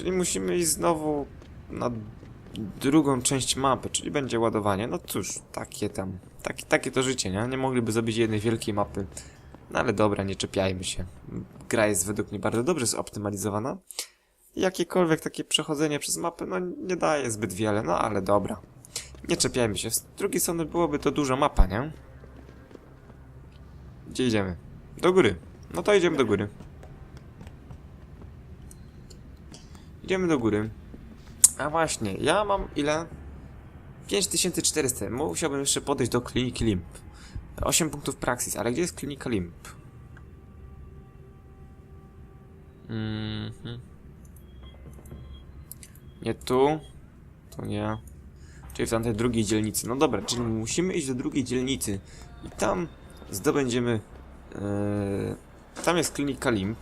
Czyli musimy iść znowu na drugą część mapy, czyli będzie ładowanie. No cóż, takie tam, takie, to życie, nie? Nie mogliby zrobić jednej wielkiej mapy. No ale dobra, nie czepiajmy się. Gra jest według mnie bardzo dobrze zoptymalizowana. Jakiekolwiek takie przechodzenie przez mapę, no nie daje zbyt wiele, no ale dobra. Nie czepiajmy się. Z drugiej strony byłoby to duża mapa, nie? Gdzie idziemy? Do góry. No to idziemy do góry. Idziemy do góry. A właśnie, ja mam ile? 5400. Musiałbym jeszcze podejść do kliniki LIMP. 8 punktów Praxis, ale gdzie jest klinika LIMP? Mhm. Nie tu. Tu nie. Czyli w tamtej drugiej dzielnicy. No dobra, czyli musimy iść do drugiej dzielnicy. I tam zdobędziemy... Yy, tam jest klinika LIMP.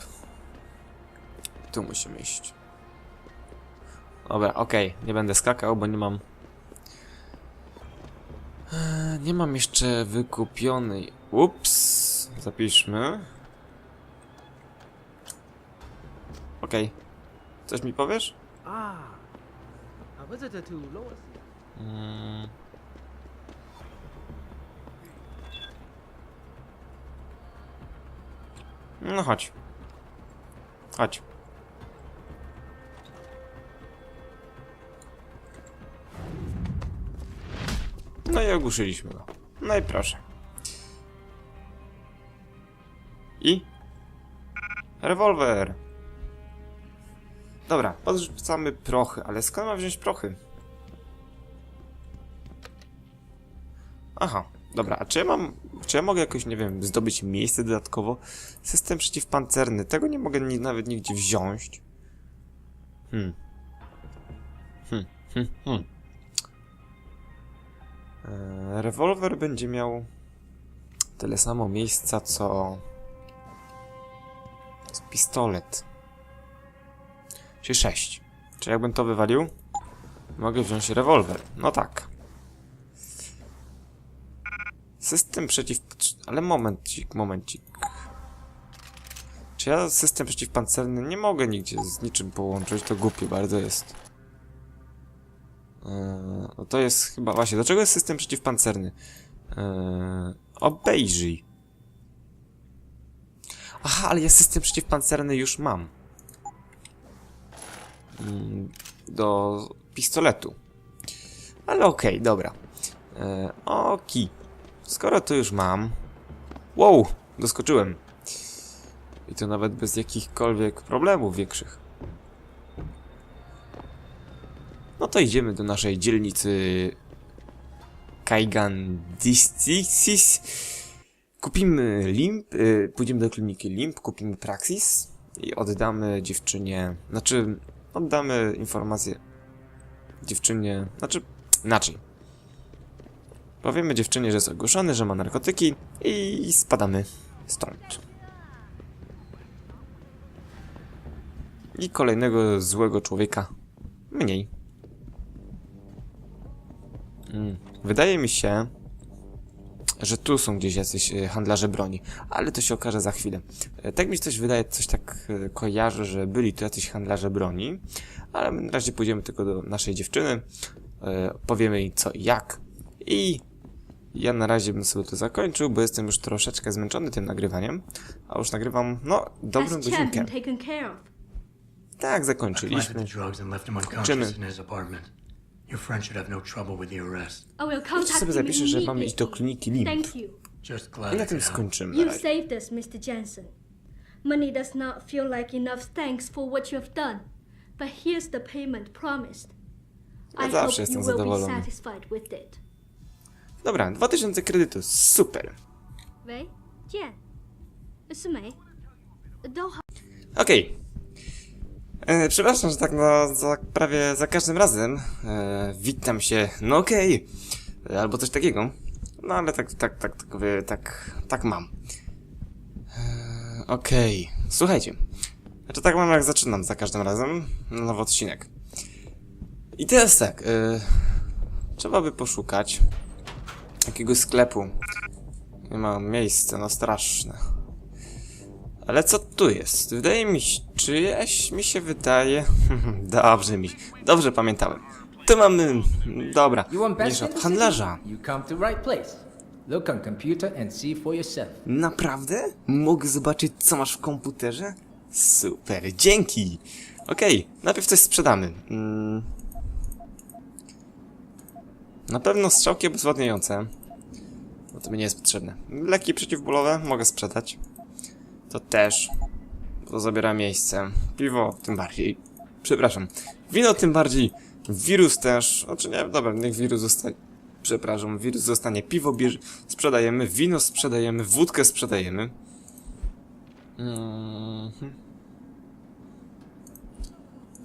Tu musimy iść. Dobra, okej, nie będę skakał, bo nie mam... Eee, Nie mam jeszcze wykupionej... Ups, zapiszmy. Okej. Coś mi powiesz? Ah, a visitor to Lois. Mm. No chodź. Chodź. No i ogłuszyliśmy go. No i proszę. I? Rewolwer. Dobra, podrzucamy prochy, ale skąd mam wziąć prochy? Aha, dobra, a czy ja mam, czy ja mogę jakoś, nie wiem, zdobyć miejsce dodatkowo? System przeciwpancerny, tego nie mogę ni nawet nigdzie wziąć. Hmm. Hmm, hmm, hmm. Eee, rewolwer będzie miał tyle samo miejsca, co... co pistolet. Czy 6. Czy jakbym to wywalił? Mogę wziąć rewolwer. No tak. System przeciw... Ale momencik, momencik. Czy ja system przeciwpancerny nie mogę nigdzie z niczym połączyć? To głupie bardzo jest. No to jest chyba... Właśnie, dlaczego jest system przeciwpancerny? Eee, obejrzyj. Aha, ale ja system przeciwpancerny już mam. Mm, Do pistoletu. Ale okej, dobra. Eee, Oki. Skoro to już mam... Wow, doskoczyłem. I to nawet bez jakichkolwiek problemów większych. No to idziemy do naszej dzielnicy Kaigan Districtis. Kupimy Limp, y, pójdziemy do kliniki Limp, kupimy Praxis i oddamy dziewczynie, znaczy oddamy informację dziewczynie, znaczy inaczej. Powiemy dziewczynie, że jest ogłuszony, że ma narkotyki i spadamy stąd. I kolejnego złego człowieka mniej. Mm. Wydaje mi się, że tu są gdzieś jacyś e, handlarze broni, ale to się okaże za chwilę. E, Tak mi się coś wydaje, coś tak e, kojarzę, że byli tu jacyś handlarze broni, ale my na razie pójdziemy tylko do naszej dziewczyny, powiemy jej co i jak i ja na razie bym sobie to zakończył, bo jestem już troszeczkę zmęczony tym nagrywaniem, a już nagrywam, no, care of? Tak, zakończyliśmy. Kończymy. Your friend should have no trouble with the arrest. I will contact sobie zapiszę, że mamy immediately. iść do kliniki Limp. Thank you. Just glad I I na tym skończymy. na saved us, Mr. Jensen. Money does not feel like enough thanks for what you have done, but here's the payment promised. Ja I zawsze hope you will be satisfied with it. Dobra, 2000 kredytu, super. Wei, Jian, Sume, Doha. Okej, E, Przepraszam, że tak na, za, prawie za każdym razem e, witam się, no okej, E, albo coś takiego. No ale tak, tak, tak, tak, wie, tak, tak mam. E, okej, słuchajcie. Znaczy tak mam jak zaczynam za każdym razem, nowy odcinek. I teraz tak, e, trzeba by poszukać jakiegoś sklepu. Nie ma miejsca, no straszne. Ale co tu jest? Wydaje mi się, czyjeś mi się wydaje. Dobrze mi, dobrze pamiętałem. Tu mamy, dobra, niż od handlarza. city? You come to right place. Look on computer and see for yourself. Naprawdę? Mogę zobaczyć, co masz w komputerze? Super, dzięki! Okej, najpierw coś sprzedamy. Mm. Na pewno strzałki obezwładniające. Bo to mi nie jest potrzebne. Leki przeciwbólowe mogę sprzedać. To też. To zabiera miejsce. Piwo tym bardziej. Przepraszam. Wino tym bardziej. Wirus też. Znaczy nie, dobra, niech wirus zostanie. Przepraszam, wirus zostanie. Piwo sprzedajemy, wino sprzedajemy, wódkę sprzedajemy. Mhm.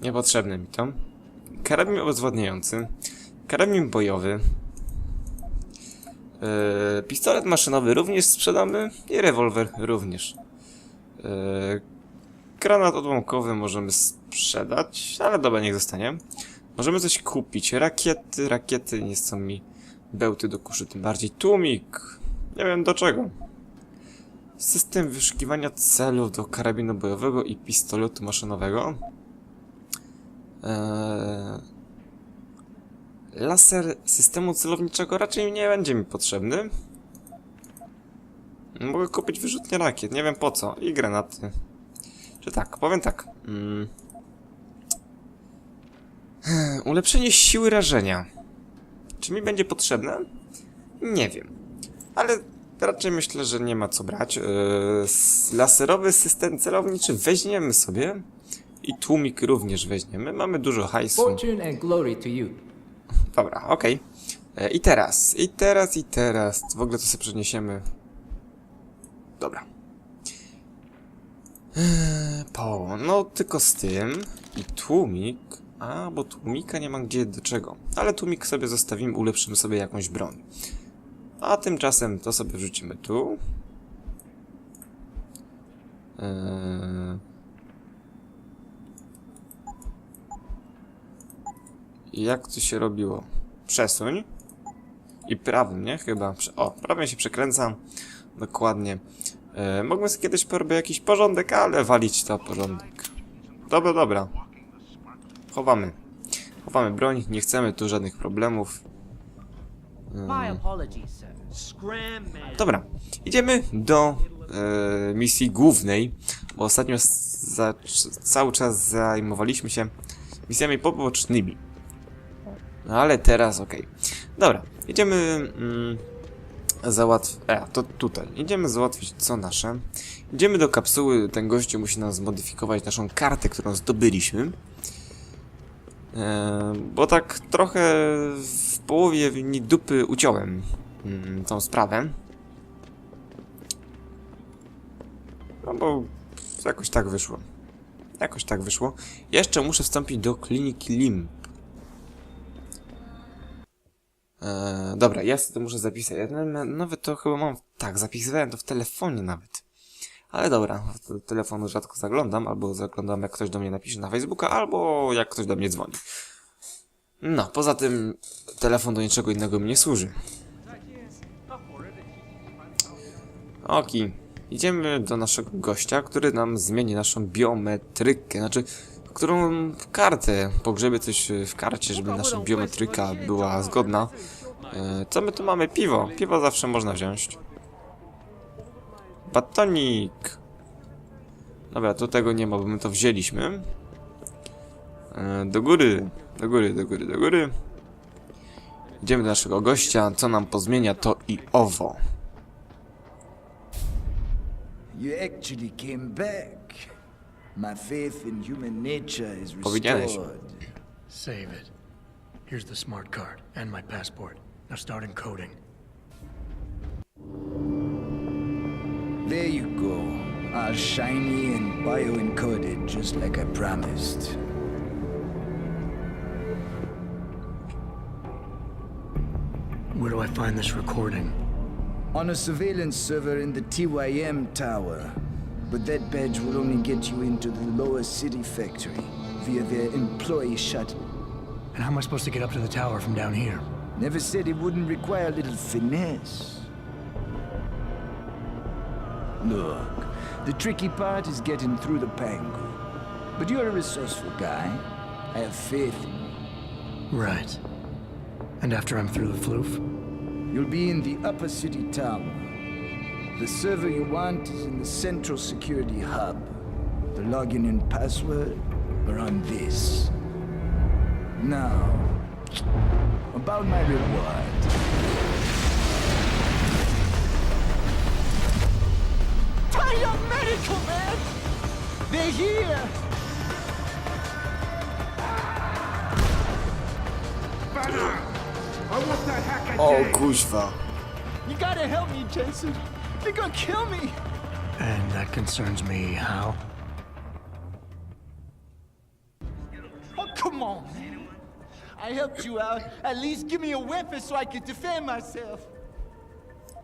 Niepotrzebne mi to. Karabin obezwładniający. Karabin bojowy. Yy, pistolet maszynowy również sprzedamy i rewolwer również. Yy, granat odłamkowy możemy sprzedać, ale dobra, niech zostanie. Możemy coś kupić. Rakiety, rakiety nie są mi bełty do kuszy, tym bardziej tłumik. Nie wiem do czego. System wyszukiwania celów do karabinu bojowego i pistoletu maszynowego. Eee, laser systemu celowniczego raczej nie będzie mi potrzebny. Mogę kupić wyrzutnie rakiet, nie wiem po co. I granaty. Czy tak, powiem tak. Mm. Ulepszenie siły rażenia. Czy mi będzie potrzebne? Nie wiem. Ale raczej myślę, że nie ma co brać. Yy, laserowy system celowniczy weźmiemy sobie. I tłumik również weźmiemy. Mamy dużo hajsu. Fortune and glory to you. Dobra, okej. E, I teraz, i teraz, i teraz. W ogóle to sobie przeniesiemy. Dobra. Eee, Po, no tylko z tym. I tłumik. A, bo tłumika nie ma gdzie do czego. Ale tłumik sobie zostawimy, ulepszymy sobie jakąś broń. A tymczasem to sobie wrzucimy tu. Eee... Jak to się robiło? Przesuń. I prawym, nie? Chyba. O, prawym się przekręcam. Dokładnie. E, mogłem sobie kiedyś porobić jakiś porządek, ale walić to porządek. Dobra, dobra. Chowamy. Chowamy broń, nie chcemy tu żadnych problemów. Man. Dobra, idziemy do e, misji głównej, bo ostatnio za, cały czas zajmowaliśmy się misjami pobocznymi. No ale teraz okej. Dobra, idziemy mm, załatwić... E, to tutaj. Idziemy załatwić co nasze. Idziemy do kapsuły, ten gościu musi nam zmodyfikować naszą kartę, którą zdobyliśmy. E, bo tak trochę w połowie linii dupy uciąłem mm, tą sprawę. No bo jakoś tak wyszło. Jakoś tak wyszło. Jeszcze muszę wstąpić do kliniki Limp. Eee, dobra, ja sobie to muszę zapisać. Ja na- nawet to chyba mam... Tak, zapisywałem to w telefonie nawet. Ale dobra, do telefonu rzadko zaglądam, albo zaglądam jak ktoś do mnie napisze na Facebooka, albo jak ktoś do mnie dzwoni. No, poza tym telefon do niczego innego mi nie służy. Oki, idziemy do naszego gościa, który nam zmieni naszą biometrykę, znaczy, którą kartę, pogrzebie coś w karcie, żeby nasza biometryka była zgodna. E, co my tu mamy? Piwo. Piwo zawsze można wziąć. Batonik. Dobra, tu tego nie ma, bo my to wzięliśmy. E, do góry, do góry, do góry, do góry. Idziemy do naszego gościa, co nam pozmienia to i owo. You actually came back. My faith in human nature is Powiedziałeś. restored. Save it. Here's the smart card and my passport. Now start encoding. There you go. All shiny and bioencoded, just like I promised. Where do I find this recording? On a surveillance server in the TYM tower. But that badge will only get you into the lower city factory via their employee shuttle. And how am I supposed to get up to the tower from down here? Never said it wouldn't require a little finesse. Look, the tricky part is getting through the Pangu. But you're a resourceful guy. I have faith in you. Right. And after I'm through the floof? You'll be in the upper city tower. The server you want is in the central security hub. The login and password are on this. Now, about my reward. Fire medical, man! They're here! O oh, kuźwa. You gotta help me, Jason. They're gonna kill me. And that concerns me how? I helped you out. At least give me a weapon so I can defend myself.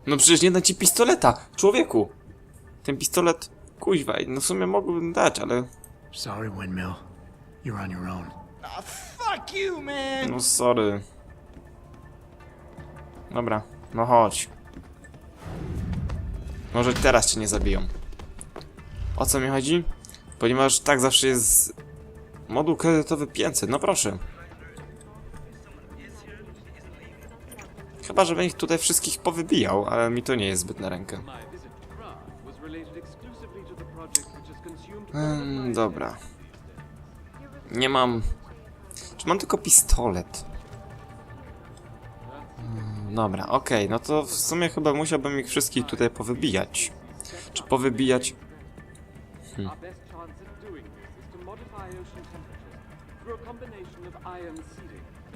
No przecież nie da ci pistoleta, człowieku. Ten pistolet, kuźwa, no w sumie mógłbym dać, ale... Sorry, Windmill. You're on your own. Ah, fuck you, man. No sorry. Dobra, no chodź. Może teraz cię nie zabiją. O co mi chodzi? Ponieważ tak zawsze jest moduł kredytowy 500, no proszę. Chyba, żebym ich tutaj wszystkich powybijał, ale mi to nie jest zbyt na rękę. Hmm, dobra. Nie mam... Czy mam tylko pistolet? Hmm, Dobra, okej, no to w sumie chyba musiałbym ich wszystkich tutaj powybijać. Czy powybijać? Our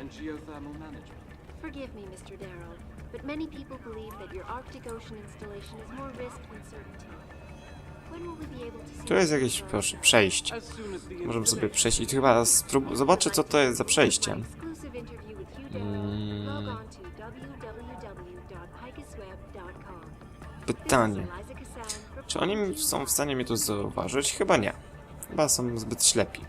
and geothermal management. Forgive me, Mr. Darrow, but many people believe that your Arctic Ocean installation is more risk than certainty. Tu jest jakieś, proszę, przejście. Możemy sobie przejść i chyba zobaczę co to jest za przejście. Www.picusweb.com. Pytanie. Czy oni są w stanie mnie tu zauważyć? Chyba nie. Chyba są zbyt ślepi.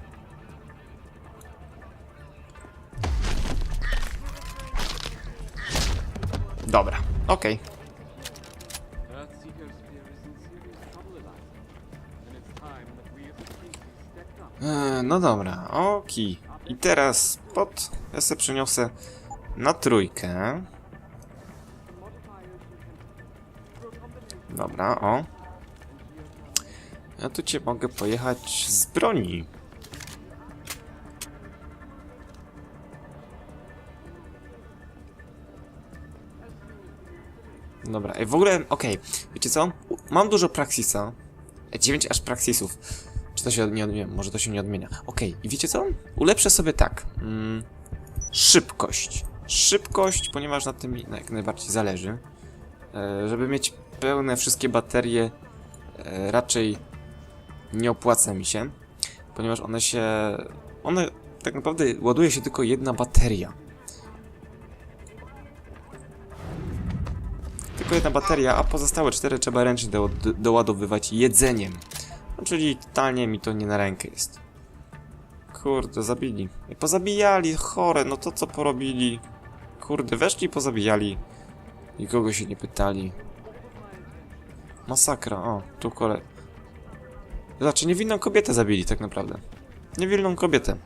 Species stepped up. Eee, No dobra, oki. I teraz pod... Ja sobie przeniosę na trójkę. Dobra, o. Ja tu cię mogę pojechać z broni. Dobra, ej, w ogóle, okej, wiecie co? Mam dużo praksisa. 9 aż praksisów. Czy to się nie odmienia? Może to się nie odmienia. Okej, i wiecie co? Ulepszę sobie tak. Mm, szybkość. Szybkość, ponieważ na tym jak najbardziej zależy. E, żeby mieć pełne wszystkie baterie, e, raczej nie opłaca mi się, ponieważ one się. One tak naprawdę ładuje się tylko jedna bateria. Tylko jedna bateria, a pozostałe cztery trzeba ręcznie do, do, doładowywać jedzeniem. No, czyli totalnie mi to nie na rękę jest. Kurde, zabili. Pozabijali, chore, no to co porobili? Kurde, weszli i pozabijali. Nikogo się nie pytali. Masakra, o, tu kole... Znaczy, niewinną kobietę zabili tak naprawdę. Niewinną kobietę.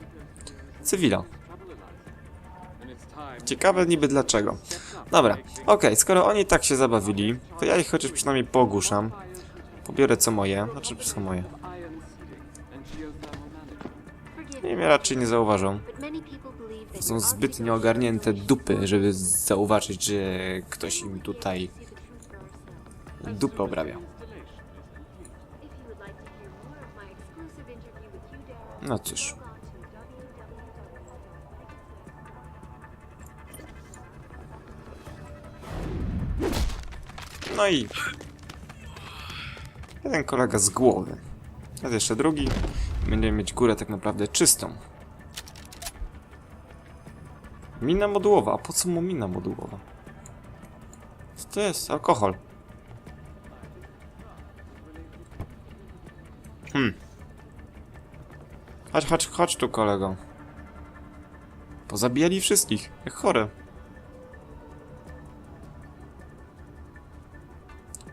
Cywila. Ciekawe niby dlaczego. Dobra, okej, skoro oni tak się zabawili, to ja ich chociaż przynajmniej pogłuszam. Pobiorę co moje, znaczy co moje. I mnie raczej nie zauważą. Są zbyt nieogarnięte dupy, żeby zauważyć, że ktoś im tutaj dupę obrabia. Installation is No i... Jeden kolega z głowy. A jeszcze drugi. Będziemy mieć górę tak naprawdę czystą. Mina modułowa. A po co mu mina modułowa? Co to jest? Alkohol. Hmm. Chodź, chodź, chodź tu kolego. Pozabijali wszystkich. Jak chore.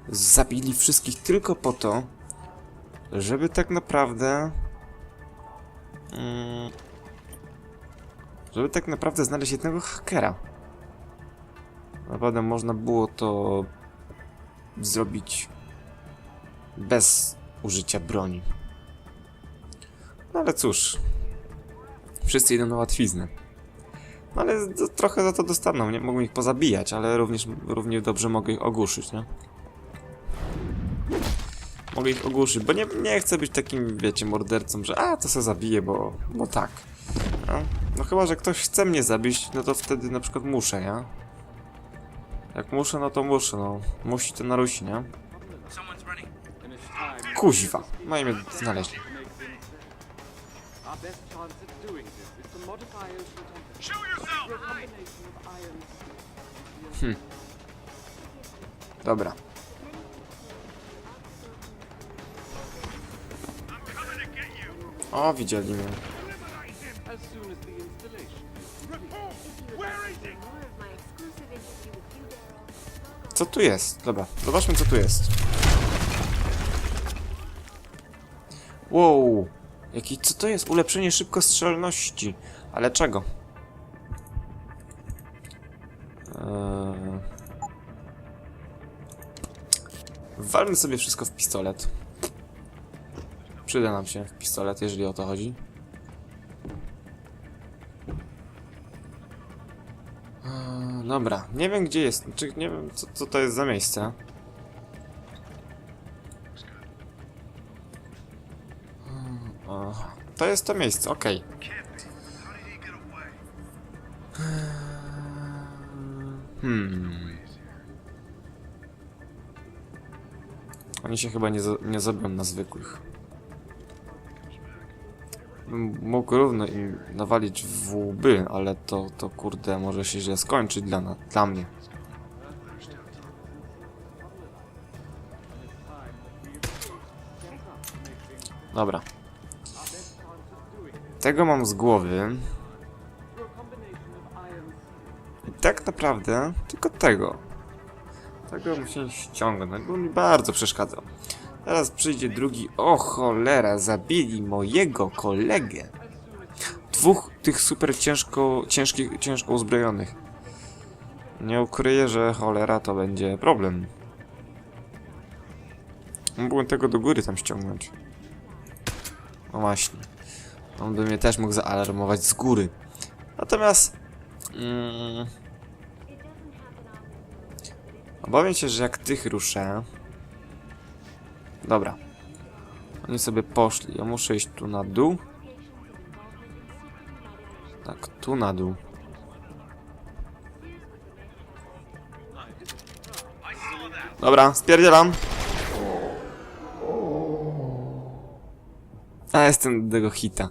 Zabili wszystkich tylko po to, żeby tak naprawdę... Mm, żeby tak naprawdę znaleźć jednego hakera. Naprawdę można było to zrobić bez użycia broni. No ale cóż, wszyscy idą na łatwiznę. No ale trochę za to dostaną, nie? Mogą ich pozabijać, ale również równie dobrze mogę ich ogłuszyć, nie? Mogę ich ogłuszyć, bo nie, nie chcę być takim, wiecie, mordercą, że a, to se zabiję, bo, bo tak. No, no chyba, że ktoś chce mnie zabić, no to wtedy na przykład muszę, nie? Jak muszę, no to muszę, no. Musi to narusi, nie? Kuźwa. No i mnie znaleźli. to make with you, Daryl. Co tu jest? Dobra, zobaczmy co tu jest. Wow! Jaki, co to jest? Ulepszenie szybkostrzelności. Ale czego? Eee... Walmy sobie wszystko w pistolet. Przyda nam się pistolet, jeżeli o to chodzi. Eee, Dobra, nie wiem gdzie jest, czy nie wiem co, co to jest za miejsce. Aha, to jest to miejsce, okej. Hmm. Oni się chyba nie, za- nie zabią na zwykłych. Mógł równo im nawalić w łby, ale to, to kurde może się źle skończyć dla, na, dla mnie. Dobra. Tego mam z głowy. I tak naprawdę tylko tego. Tego musiałem ściągnąć, bo mi bardzo przeszkadzał. Teraz przyjdzie drugi. O cholera, zabili mojego kolegę. Dwóch tych super ciężko, ciężkich, ciężko uzbrojonych. Nie ukryję, że cholera to będzie problem. Mógłbym tego do góry tam ściągnąć. No właśnie. On by mnie też mógł zaalarmować z góry. Natomiast... Mm, obawiam się, że jak tych ruszę... Dobra. Oni sobie poszli. Ja muszę iść tu na dół. Tak, tu na dół. Dobra, spierdzielam. A, jestem do tego hita.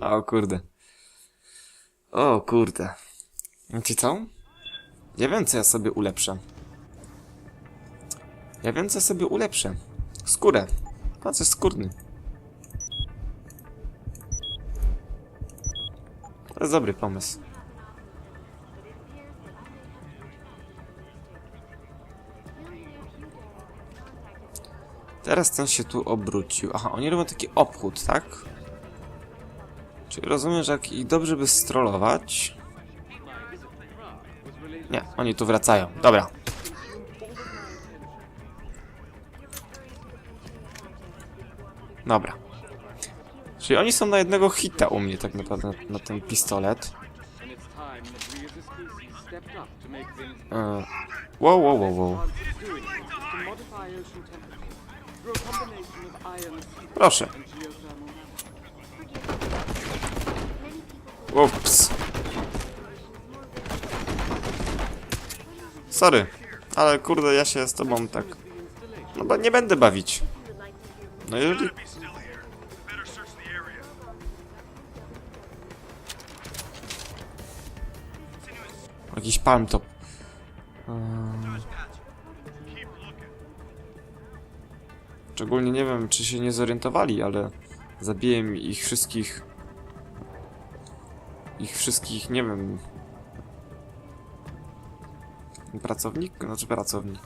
O kurde. O kurde. Wiecie co? Ja wiem, co ja sobie ulepszę. Ja wiem, co sobie ulepszę. Skórę. Pancerz skórny. To jest dobry pomysł. Teraz ten się tu obrócił. Aha, oni robią taki obchód, tak? Czyli rozumiem, że jak ich dobrze by strollować... Nie, oni tu wracają. Dobra. Dobra. Czyli oni są na jednego hita u mnie tak naprawdę na, na ten pistolet. E, wow, wow, wow, wow. Proszę. Ups. Sorry, ale kurde, ja się z tobą tak... No bo nie będę bawić. No jeżeli... Jakiś palm top. Eee. Szczególnie nie wiem, czy się nie zorientowali, ale zabiłem ich wszystkich ich wszystkich, nie wiem. Pracownik? Znaczy pracownik.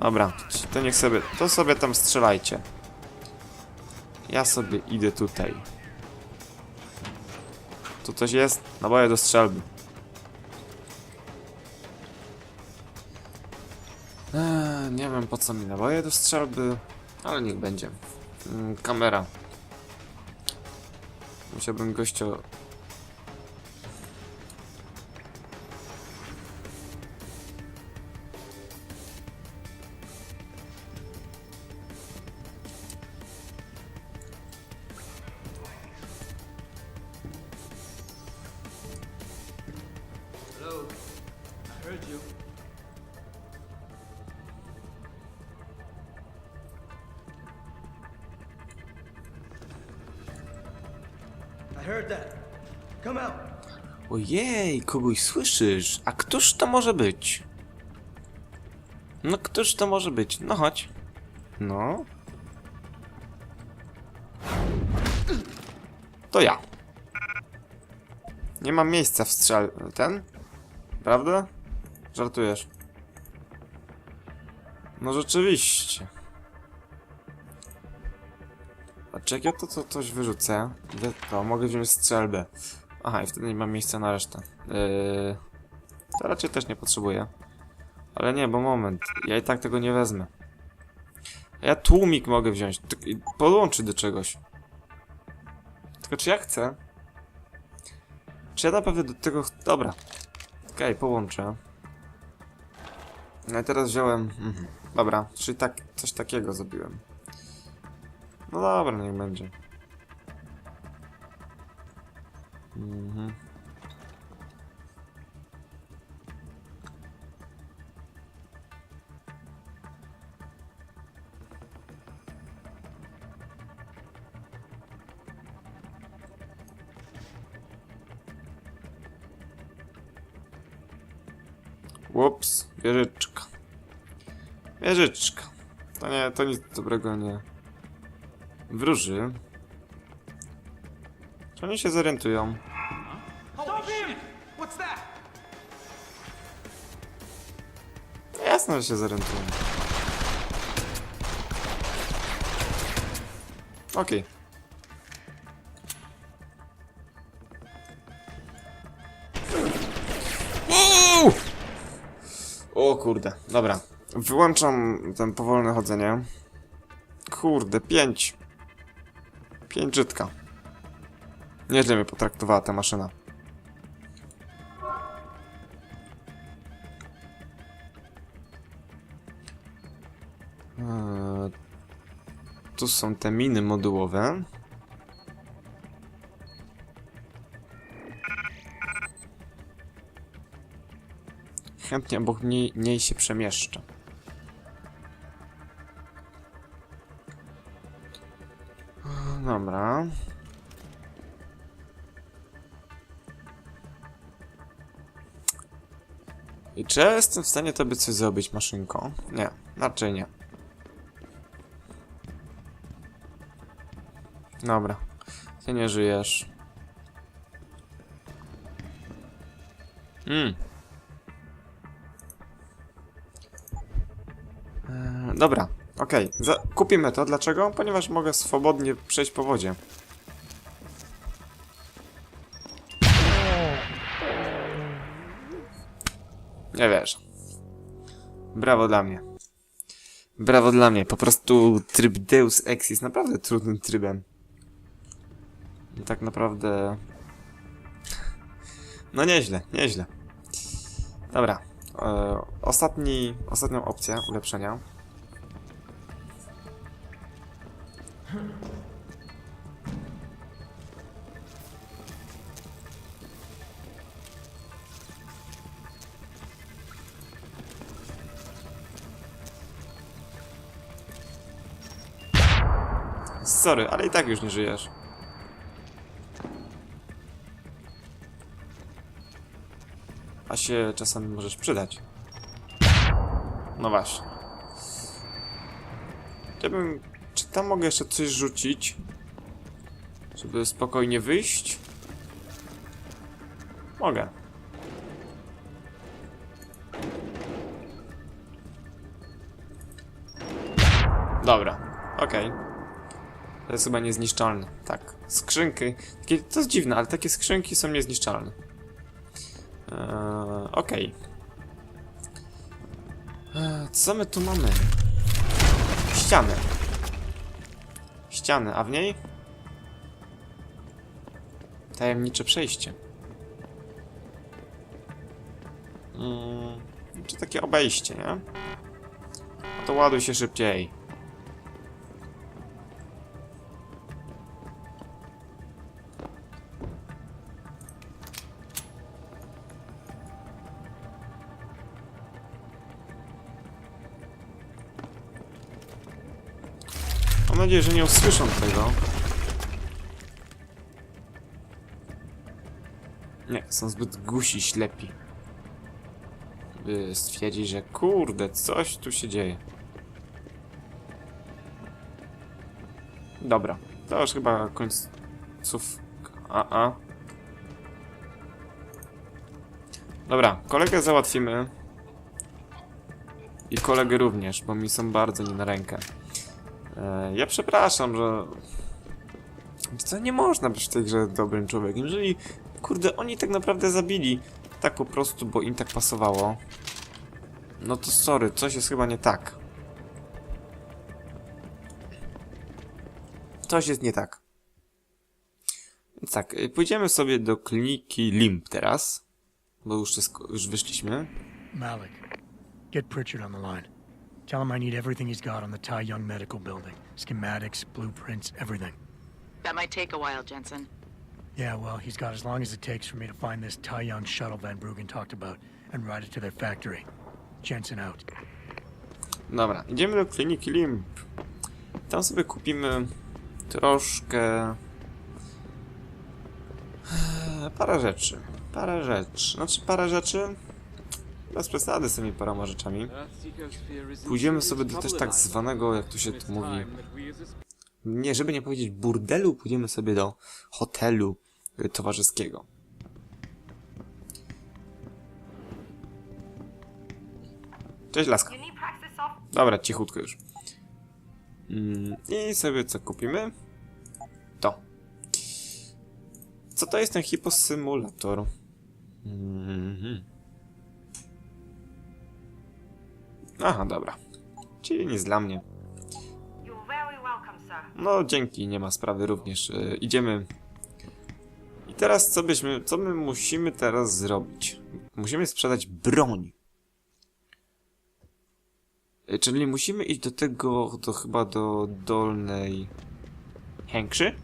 Dobra, to niech sobie, to sobie tam strzelajcie. Ja sobie idę tutaj. Tu coś jest? Naboje do strzelby. Eee, nie wiem po co mi naboje do strzelby, ale niech będzie. Mm, kamera. Musiałbym gościa... Ojej, kogoś słyszysz? A któż to może być? No, któż to może być? No chodź. No. To ja. Nie mam miejsca w strzel... Ten? Prawda? Żartujesz. No rzeczywiście. A jak ja to, to coś wyrzucę, to mogę wziąć strzelbę. Aha, i wtedy nie mam miejsca na resztę. Yy, to raczej też nie potrzebuję. Ale nie, bo moment. Ja i tak tego nie wezmę. Ja tłumik mogę wziąć. Podłączyć do czegoś. Tylko czy ja chcę? Czy ja naprawdę do tego... Dobra. Okej, połączę. No i teraz wziąłem... Mhm. Dobra, czyli tak, coś takiego zrobiłem. No dobra, niech będzie. Mhm. Ups, wieżyczka. Wieżyczka. To nie, to nic dobrego nie wróży. Oni się zorientują? Jasne, że się zorientują. Okej. Uuu! O kurde, dobra. Wyłączam ten powolne chodzenie. Kurde, pięć. Pięć żytka. Nieźle mnie potraktowała ta maszyna. Eee, tu są te miny modułowe. Chętnie obok niej, niej się przemieszczę. I czy ja jestem w stanie tobie coś zrobić, maszynko? Nie, raczej nie. Dobra. Ty nie żyjesz. Eee, dobra, okej. Za- Kupimy to. Dlaczego? Ponieważ mogę swobodnie przejść po wodzie. Nie wiesz. Brawo dla mnie. Brawo dla mnie. Po prostu tryb Deus Ex jest naprawdę trudnym trybem. I tak naprawdę... No nieźle, nieźle. Dobra. E, ostatni, ostatnią opcję ulepszenia. Sorry, ale i tak już nie żyjesz. A się czasami możesz przydać. No właśnie. Ja bym... Czy tam mogę jeszcze coś rzucić? Żeby spokojnie wyjść? Mogę. Dobra, okej. To jest chyba niezniszczalne. Tak, skrzynki. Takie, to jest dziwne, ale takie skrzynki są niezniszczalne. Eee, okej. Eee, co my tu mamy? Ścianę. Ścianę, a w niej? Tajemnicze przejście. Mm, czy takie obejście, nie? No to ładuj się szybciej. Nadzieję, że nie usłyszą tego. Nie, są zbyt gusi ślepi. By stwierdzić, że kurde, coś tu się dzieje. Dobra, to już chyba końcówka. A, a. Dobra, kolegę załatwimy. I kolegę również, bo mi są bardzo nie na rękę. E, ja przepraszam, że... To nie można być w tej grze dobrym człowiekiem. Jeżeli, kurde, oni tak naprawdę zabili tak po prostu, bo im tak pasowało, no to sorry, coś jest chyba nie tak. Coś jest nie tak. Więc tak, y, pójdziemy sobie do kliniki LIMP teraz, bo już, już wyszliśmy. Malik, get Pritchard on the line. Tell him I need everything he's got on the Tai Young Medical Building. Schematics, blueprints, everything. That might take a while, Jensen. Yeah, well, he's got as long as it takes for me to find this Tai Young shuttle Van Bruggen talked about and ride it to their factory. Jensen out. Dobra, idziemy do kliniki LIMP. Tam sobie kupimy troszkę... Eee, Parę rzeczy. Parę rzeczy. Znaczy parę rzeczy... Bez przesady z tymi paroma rzeczami. Pójdziemy sobie do też tak zwanego, jak tu się tu mówi... Nie, żeby nie powiedzieć burdelu, pójdziemy sobie do hotelu y, towarzyskiego. Cześć Laska. Dobra, cichutko już. Mm, I sobie co kupimy? To. Co to jest ten hiposymulator? Mhm. Aha, dobra. Czyli nic dla mnie. No dzięki, nie ma sprawy również. E, idziemy. I teraz co byśmy, co my musimy teraz zrobić? Musimy sprzedać broń. E, Czyli musimy iść do tego, do chyba do dolnej Hękrzy?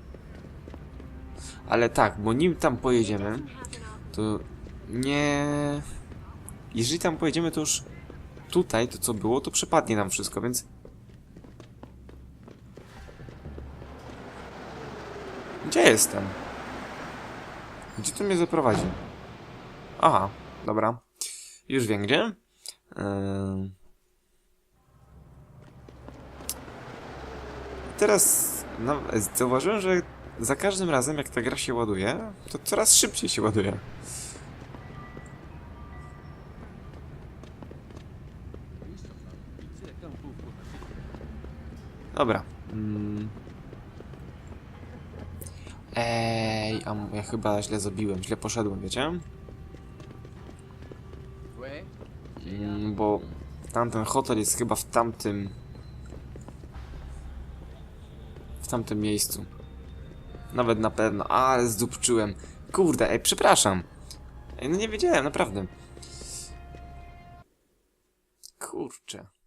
Ale tak, bo nim tam pojedziemy, to nie... Jeżeli tam pojedziemy, to już tutaj, to co było, to przepadnie nam wszystko, więc... Gdzie jestem? Gdzie to mnie zaprowadzi? Aha, dobra. Już wiem gdzie. Yy... Teraz no, zauważyłem, że za każdym razem jak ta gra się ładuje, to coraz szybciej się ładuje. Dobra. Mm. Ej, a ja chyba źle zrobiłem, źle poszedłem, wiecie? Mm, bo tamten hotel jest chyba w tamtym... W tamtym miejscu. Nawet na pewno, ale zdupczyłem. Kurde, ej, przepraszam. Ej, no nie wiedziałem, naprawdę. Kurczę.